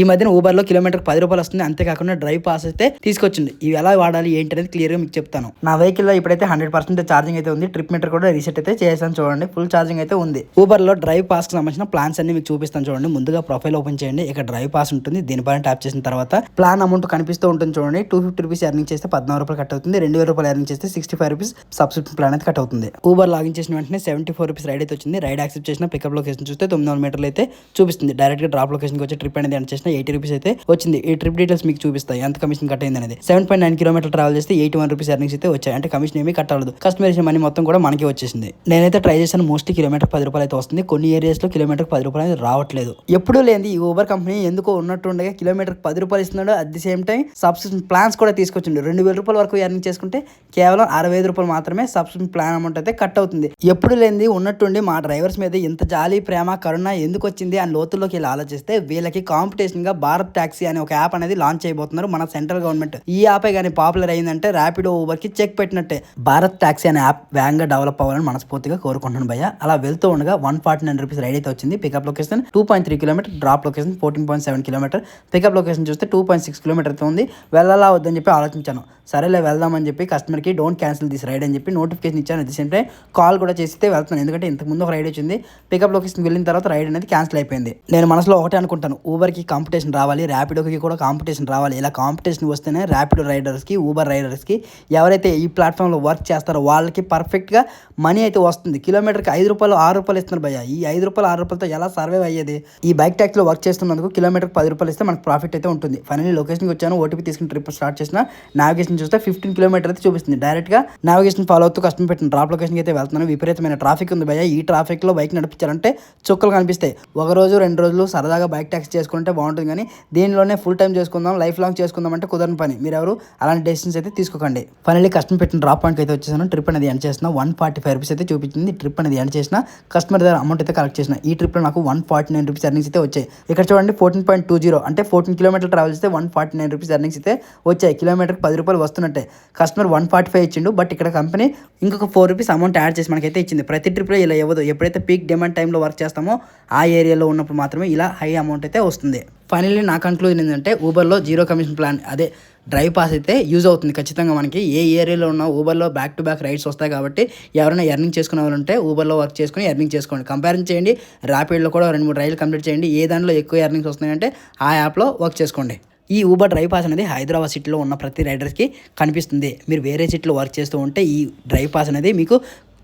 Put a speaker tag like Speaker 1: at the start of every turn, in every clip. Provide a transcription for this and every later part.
Speaker 1: ఈ మధ్యన ఊబర్లో కిలోమీటర్కి కిలోమీటర్ పది రూపాయలు వస్తుంది. అంతేకాకుండా డ్రైవ్ పాస్ అయితే తీసుకొచ్చింది. ఇవి ఎలా వాడాలి ఏంటి అనేది క్లియర్గా మీకు చెప్తాను. నా వెహికల్లో ఇప్పుడైతే హండ్రెడ్ పర్సెంట్ ఛార్జింగ్ అయితే ఉంది. ట్రిప్ మీటర్ కూడా రీసెట్ అయితే చేసాను చూడండి. ఫుల్ ఛార్జింగ్ అయితే ఉంది. ఊబర్లో డ్రైవ్ పాస్కి సంబంధించిన ప్లాన్స్ అన్ని మీకు చూపిస్తాను చూడండి. ముందుగా ప్రొఫైల్ ఓపెన్ చేయండి. ఇక్కడ డ్రైవ్ పాస్ ఉంటుంది. దీనిపైన ట్యాప్ చేసిన తర్వాత ప్లాన్ అమౌంట్ కనిపిస్తూ ఉంటుంది చూడండి. టూ ఫిఫ్టీ రూపీస్ ఎర్నింగ్ చేస్తే పద్నాలుగు రూపాయలు కట్ అవుతుంది. రెండు వేల రూపాయలు ఎర్నింగ్ చేస్తే sixty five rupees subscription plan అయితే కట్ అవుతుంది. ఊబర్ లాగిన్ చేసిన వెంటనే సెవెంటీ ఫోర్ రూపీస్ రైడ్ అయితే వచ్చింది. రైడ్ యాక్సెప్ట్ చేసిన పికప్ లొకేషన్ చూస్తే తొమ్మిది వందల మీటర్లు అయితే చూపిస్తుంది. డైరెక్ట్గా డ్రాప్ లొకేషన్ వచ్చి ట్రిప్ అనేది ఎండ్ చేసిన ఎయిటీ రూపీస్ అయితే వచ్చింది. ఈ ట్రిప్ డీటెయిల్స్ మీకు చూపిస్తాయి. ఎంత కమిషన్ కట్ అయింది అనేది. Seven point nine kilometre travel చేస్తే ఎయిటీ వన్ రూపీస్ ఎర్నింగ్స్ అయితే వచ్చాయి. అంటే కమిషన్ ఏమీ కట్టాలదు. అవ్వదు కస్టమర్ మనీ మొత్తం కూడా మనకి వచ్చేసింది. నేనైతే ట్రై చేశాను. మోస్ట్లీ కిలోమీటర్ పది రూపాయలు అయితే వస్తుంది. కొన్ని ఏరియాస్లో కిలోమీటర్ పది రూపాయలు అయితే రావట్లేదు. ఎప్పుడూ లేని ఈ ఊబర్ కంపెనీ ఎందుకో ఉన్నట్టుండగా కిలోమీటర్ పది రూపాయలు ఇస్తున్నాడు. At the same time subscription plans కూడా తీసుకొచ్చిండు. రెండు వేల రూపాయల వరకు ఎర్నింగ్ చేసుకుంటే కేవలం అరవై ఐదు రూపాయలు మాత్రమే సబ్స్క్రిప్షన్ ప్లాన్ అమౌంట్ అయితే కట్ అవుతుంది. ఎప్పుడు లేనిది ఉన్నట్టుండి మా డ్రైవర్స్ మీద ఇంత జాలి ప్రేమ కరుణ ఎందుకు వచ్చింది అని లోతుల్లోకి వెళ్ళి ఆలోచిస్తే వీళ్ళకి కాంపిటీషన్ గా భారత్ టాక్సీ అనే ఒక యాప్ అనేది లాంచ్ చేయబోతున్నారు. మన సెంట్రల్ గవర్నమెంట్ ఈ యాపే కానీ పాపులర్ అయిందంటే ర్యాపిడో ఊబర్కి చెక్ పెట్టినట్టే. భారత్ టాక్సీ అనే యాప్ వేగంగా డెవలప్ అవ్వాలని మనస్ఫూర్తిగా కోరుకుంటున్నాను భయ్య. అలా వెళ్తూ ఉండగా one forty nine rupees ride అయితే వచ్చింది. Pickup location two point three kilometre drop location fourteen point seven kilometre. Pickup location చూస్తే టూ పాయింట్ సిక్స్ కిలోమీటర్ అయితే ఉంది. వెళ్ళాలా వద్దని చెప్పి ఆలోచించాను. సరేలే వెళ్దామని చెప్పి కస్టమర్కి డోంట్ క్యాన్సిల్ దిస్ రైడ్ అని చెప్పి నోటిఫికేషన్ ఇచ్చాను. At the same time call కూడా చేస్తే వెళ్తున్నాను. ఎందుకంటే ఇంతకుముందు ఒక రైడ్ వచ్చింది. పికప్ లొకేషన్ వెళ్ళిన తర్వాత రైడ్ అనేది క్యాన్సిల్ అయిపోయింది. నేను మనసులో ఒకటే అనుకుంటాను. ఊబర్కి కాంపిటీషన్ రావాలి ర్యాపిడోకి కూడా కాంపిటీషన్ రావాలి. ఇలా కాంపిటీషన్ వస్తేనే ర్యాపిడో రైడర్స్కి ఊబర్ రైడర్స్కి ఎవరైతే ఈ ప్లాట్ఫామ్లో వర్క్ చేస్తారో వాళ్ళకి పర్ఫెక్ట్గా మనీ అయితే వస్తుంది. కిలోమీటర్కి ఐదు రూపాయలు ఆరు రూపాయలు ఇస్తున్నారు భయ్య. ఈ ఐదు రూపాయలు ఆరు రూపాయలతో ఎలా సర్వైవ్ అయ్యేది? ఈ బైక్ ట్యాక్స్లో వర్క్ చేస్తున్నందుకు కిలోమీటర్ పది రూపాయలు ఇస్తే మనకు ప్రాఫిట్ అయితే ఉంటుంది. ఫైనల్లీ లొకేషన్కి వచ్చాను. ఓటీపీ తీసుకుని ట్రిప్ స్టార్ట్ చేసిన నావిగేషన్ చూస్తే ఫిఫ్టీన్ కిలోమీటర్ అయితే చూపిస్తుంది. డైరెక్ట్గా నావిగేషన్ ఫాలో అవుతూ కష్టం పెట్టిన డ్రాప్ లొకేషన్కి అయితే వెళ్తున్నాను. విపరీతమైన ట్రాఫిక్ ఉంది భయ్య. ఈ ట్రాఫిక్లో బైక్ నడిపించాలంటే చుక్కలు కనిపిస్తాయి. ఒక రోజు రెండు రోజులు సరదాగా బైక్ ట్యాక్సీ చేసుకుంటే బాగుంటుంది కానీ దీనిలోనే ఫుల్ టైం చేసుకుందాం లైఫ్ లాంగ్ చేసుకుందాం అంటే కుదరని పని. మీరు ఎవరు అలాంటి డెసిషన్స్ అయితే తీసుకోకండి. ఫైనల్లీ కస్టమర్ పెట్టిన డ్రాప్ పాయింట్ అయితే వచ్చేసాను. ట్రిప్ అనేది ఎండ్ చేసిన వన్ ఫార్టీ ఫైవ్ రూపీస్ అయితే చూపించింది. ట్రిప్ అనేది ఎండ్ చేసిన కస్టమర్ దగ్గర అమౌంట్ అయితే కలెక్ట్ చేసిన. ఈ ట్రిప్లో నాకు one forty nine rupees earnings అయితే వచ్చాయి. ఇక్కడ చూడండి ఫోర్టీన్ పాయింట్ టూ జీరో అంటే ఫోర్టీన్ కిలోమీటర్ ట్రావెల్ చేస్తే one forty nine rupees earnings అయితే వచ్చాయి. కిలోమీటర్ పది రూపాయలు వస్తున్నట్టే. కస్టమర్ వన్ ఫార్టీ ఫైవ్ ఇచ్చిండు బట్ ఇక్కడ కంపెనీ ఇంకొక ఫోర్ రూపీస్ అమౌంట్ యాడ్ చేసి మనకైతే ఇచ్చింది. ప్రతి ట్రిప్లో ఇలా ఇవ్వదు. ఎప్పుడైతే పీక్ డిమాండ్ టైంలో వర్క్ చేస్తామో ఆ ఏరియాలో ఉన్నప్పుడు మాత్రమే ఇలా హై అమౌంట్ అయితే వస్తుంది. ఫైనల్లీ నా కంక్లూజన్ ఏంటంటే ఊబర్లో జీరో కమిషన్ ప్లాన్ అదే డ్రైవ్ పాస్ అయితే యూజ్ అవుతుంది ఖచ్చితంగా మనకి. ఏ ఏరియాలో ఉన్న ఊబర్లో బ్యాక్ టు బ్యాక్ రైడ్స్ వస్తాయి కాబట్టి ఎవరైనా ఎర్నింగ్ చేసుకునే వాళ్ళు ఉంటే ఊబర్లో వర్క్ చేసుకుని ఎర్నింగ్ చేసుకోండి. కంపారిజన్ చేయండి ర్యాపిడ్లో కూడా రెండు మూడు రైలు కంప్లీట్ చేయండి. ఏ దానిలో ఎక్కువ ఎర్నింగ్స్ వస్తున్నాయంటే ఆ యాప్లో వర్క్ చేసుకోండి. ఈ ఊబర్ డ్రైవ్ పాస్ అనేది హైదరాబాద్ సిటీలో ఉన్న ప్రతి రైడర్స్కి కనిపిస్తుంది. మీరు వేరే సిటీలో వర్క్ చేస్తూ ఉంటే ఈ డ్రైవ్ పాస్ అనేది మీకు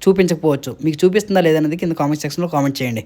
Speaker 1: చూపించకపోవచ్చు. మీకు చూపిస్తుందా లేదనేది కింద కామెంట్ సెక్షన్లో కామెంట్ చేయండి.